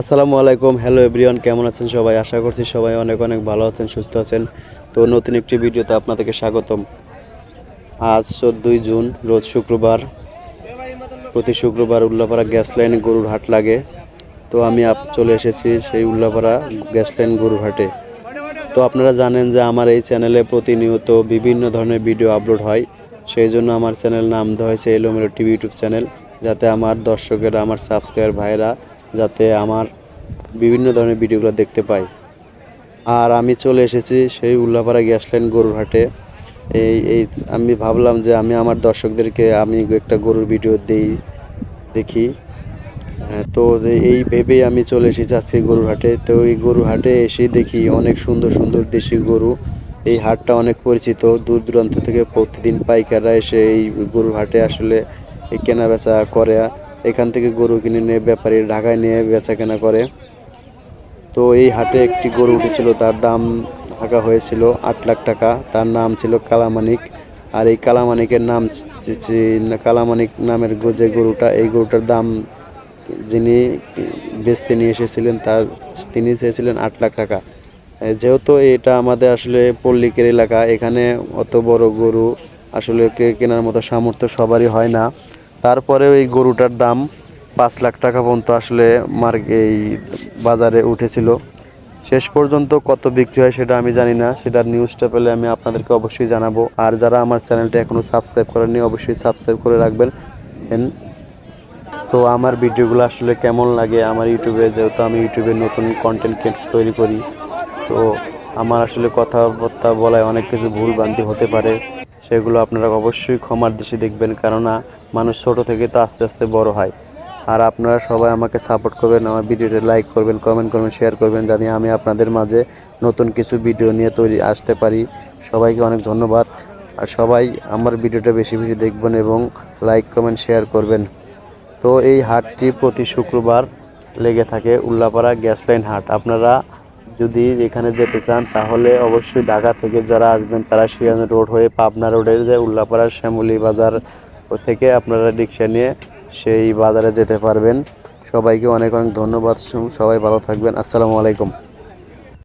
আসসালামু আলাইকুম। Hello everyone কেমন আছেন সবাই? আশা করছি সবাই অনেক অনেক ভালো আছেন, সুস্থ আছেন। তো নতুন একটি ভিডিওতে আপনাদেরকে স্বাগতম। আজ চোদ্দোই জুন, রোজ শুক্রবার। প্রতি শুক্রবার উল্লাপাড়া গ্যাস লাইনে গরুর হাট লাগে। তো আমি আপ চলে এসেছি সেই উল্লাপাড়া গ্যাস লাইন গরুর হাটে। তো আপনারা জানেন যে আমার এই চ্যানেলে প্রতিনিয়ত বিভিন্ন ধরনের ভিডিও আপলোড হয়। সেই জন্য আমার চ্যানেল নাম দেওয়া হয়েছে এলোমেলো টিভি ইউটিউব চ্যানেল যাতে আমার দর্শকেরা, আমার সাবস্ক্রাইবার ভাইরা যাতে আমার বিভিন্ন ধরনের ভিডিওগুলো দেখতে পাই। আর আমি চলে এসেছি সেই উল্লাপাড়া গ্যাস লাইন গরুর হাটে। এই এই আমি ভাবলাম যে আমি আমার দর্শকদেরকে আমি একটা গরুর ভিডিও দেই দেখি। হ্যাঁ, তো এই ভেবেই আমি চলে এসেছি আজকে গরুর হাটে। তো এই গরুর হাটে এসে দেখি অনেক সুন্দর সুন্দর দেশি গরু। এই হাটটা অনেক পরিচিত। দূর দূরান্ত থেকে প্রতিদিন পাইকাররা এসে এই গরুর হাটে আসলে কেনা বেচা করে। এখান থেকে গরু কিনে নিয়ে, ব্যাপারী ঢাকায় নিয়ে বেচা কেনা করে। তো এই হাটে একটি গরু উঠেছিল, তার দাম হাঁকা হয়েছিল আট লাখ টাকা। তার নাম ছিল কালামানিক। আর এই কালামানিকের নাম কালামানিক নামের যে গরুটা, এই গরুটার দাম যিনি বেচতে নিয়ে এসেছিলেন, তার, তিনি চেয়েছিলেন আট লাখ টাকা। যেহেতু এটা আমাদের আসলে পল্লিকের এলাকা, এখানে অত বড় গরু আসলে কেনার মতো সামর্থ্য সবারই হয় না। তারপরেও এই গরুটার দাম পাঁচ লাখ টাকা পর্যন্ত আসলে মার এই বাজারে উঠেছিল। শেষ পর্যন্ত কত বিক্রি হয় সেটা আমি জানি না, সেটার নিউজটা পেলে আমি আপনাদেরকে অবশ্যই জানাব। আর যারা আমার চ্যানেলটা এখনও সাবস্ক্রাইব করেননি, অবশ্যই সাবস্ক্রাইব করে রাখবেন। তো আমার ভিডিওগুলো আসলে কেমন লাগে? আমার ইউটিউবে যেহেতু আমি ইউটিউবে নতুন কন্টেন্ট তৈরি করি, তো আমার আসলে কথাবার্তা বলায় অনেক কিছু ভুল ভ্রান্তি হতে পারে। সেগুলো আপনারা অবশ্যই ক্ষমার দৃষ্টি দেখবেন, কেননা মানুষ ছোট থেকে তো আস্তে আস্তে বড় হয়। আর আপনারা সবাই আমাকে সাপোর্ট করবেন, আমার ভিডিওটা লাইক করবেন কমেন্ট করবেন শেয়ার করবেন, জানি আমি আপনাদের মাঝে নতুন কিছু ভিডিও নিয়ে তৈরি আসতে পারি। সবাইকে অনেক ধন্যবাদ। আর সবাই আমার ভিডিওটা বেশি বেশি দেখবেন এবং লাইক কমেন্ট শেয়ার করবেন। তো এই হাটটি প্রতি শুক্রবার লেগে থাকে উল্লাপাড়া গ্যাস লাইন হাট। আপনারা যদি এখানে যেতে চান, তাহলে অবশ্যই ঢাকা থেকে যারা আসবেন, তারা শিয়ান রোড হয়ে পাবনা রোডের যে উল্লাপাড়া শ্যামলি বাজার থেকে আপনারা রিক্সা নিয়ে সেই বাজারে যেতে পারবেন। সবাইকে অনেক অনেক ধন্যবাদ। সবাই ভালো থাকবেন। আসসালামু আলাইকুম।